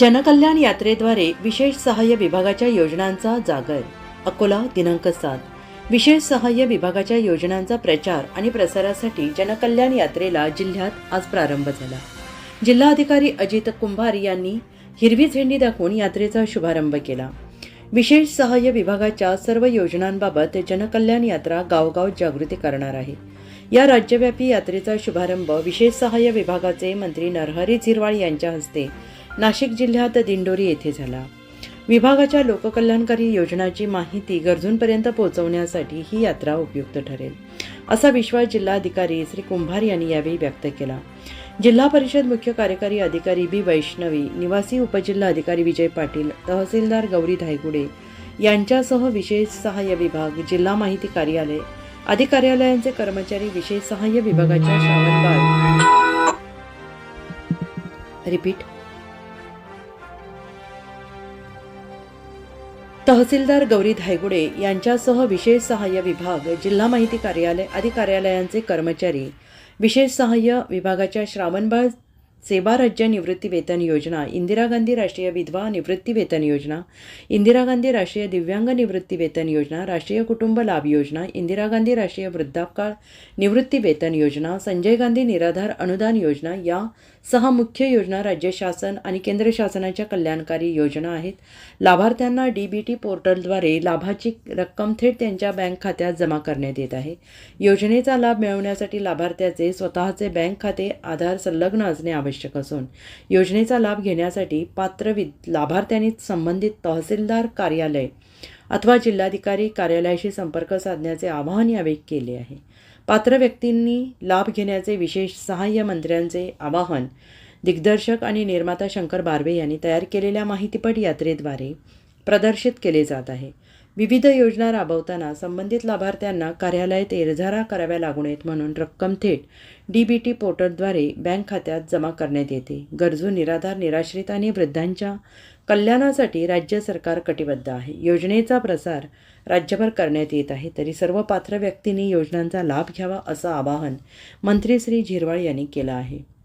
जनकल्याण यात्रेद्वारे विशेष सहाय्य विभागाच्या योजनांचा जागर. अकोला दिनांक सात. विशेष सहाय्य विभागाच्या योजनांचा प्रचार आणि प्रसारासाठी जनकल्याण यात्रेला जिल्ह्यात आज प्रारंभ झाला. जिल्हाधिकारी अजित कुंभार यांनी हिरवी झेंडी दाखवून यात्रेचा शुभारंभ केला. विशेष सहाय्य विभागाच्या सर्व योजनांबाबत जनकल्याण यात्रा गावगाव जागृती करणार आहे. या राज्यव्यापी यात्रेचा शुभारंभ विशेष सहाय्य विभागाचे मंत्री नरहरी झिरवाळ यांच्या हस्ते नाशिक जिल्ह्यात दिंडोरी येथे झाला. विभागाच्या लोककल्याणकारी योजनाची माहिती गरजूंपर्यंत पोहोचवण्यासाठी ही यात्रा उपयुक्त ठरेल असा विश्वास जिल्हाधिकारी श्री कुंभार यांनी यावेळी व्यक्त केला. जिल्हा परिषद मुख्य कार्यकारी अधिकारी बी वैष्णवी निवासी उपजिल्हा अधिकारी विजय पाटील तहसीलदार गौरी धायगुडे यांच्यासह विशेष सहाय्य विभाग जिल्हा माहिती कार्यालय आदी कार्यालयांचे कर्मचारी विशेष सहाय्य विभागाच्या श्रावणबाग रिपीट. तहसीलदार गौरी धायगुडे यांच्यासह विशेष सहाय्य विभाग जिल्हा माहिती कार्यालय आदी कार्यालयांचे कर्मचारी विशेष सहाय्य विभागाच्या श्रावणबाळ सेवा राज्य निवृत्तीवेतन योजना इंदिरा गांधी राष्ट्रीय विधवा निवृत्तीवेतन योजना इंदिरा गांधी राष्ट्रीय दिव्यांग निवृत्तीवेतन योजना राष्ट्रीय कुटुंब लाभ योजना इंदिरा गांधी राष्ट्रीय वृद्धापकाळ निवृत्तीवेतन योजना संजय गांधी निराधार अनुदान योजना या सहा मुख्य योजना राज्य शासन आणि केंद्र शासनाच्या कल्याणकारी योजना आहेत. लाभार्थ्यांना डी बी टी पोर्टलद्वारे लाभाची रक्कम थेट त्यांच्या बँक खात्यात जमा करण्यात येत आहे. योजनेचा लाभ मिळवण्यासाठी लाभार्थ्याचे स्वतःचे बँक खाते आधार संलग्न असणे आवश्यक असून योजनेचा लाभ घेण्यासाठी पात्र वि लाभार्थ्यांनी संबंधित तहसीलदार कार्यालय अथवा जिल्हाधिकारी कार्यालयाशी संपर्क साधण्याचे आवाहन यावेळी केले आहे. पात्र व्यक्तींनी लाभ घेण्याचे विशेष सहाय्य मंत्र्यांचे आवाहन दिग्दर्शक आणि निर्माता शंकर बारवे यांनी तयार केलेल्या माहितीपट यात्रेद्वारे प्रदर्शित केले जात आहे. विविध योजना राबवताना संबंधित लाभार्थ्यांना कार्यालयात एरझारा कराव्या लागू नयेत म्हणून रक्कम थेट डी बी टी पोर्टलद्वारे बँक खात्यात जमा करण्यात येते. गरजू निराधार निराश्रित आणि वृद्धांच्या कल्याणासाठी राज्य सरकार कटिबद्ध आहे. योजनेचा प्रसार राज्यभर करण्यात येत आहे. तरी सर्व पात्र व्यक्तींनी योजनांचा लाभ घ्यावा असं आवाहन मंत्री श्री झिरवाळ यांनी केलं आहे.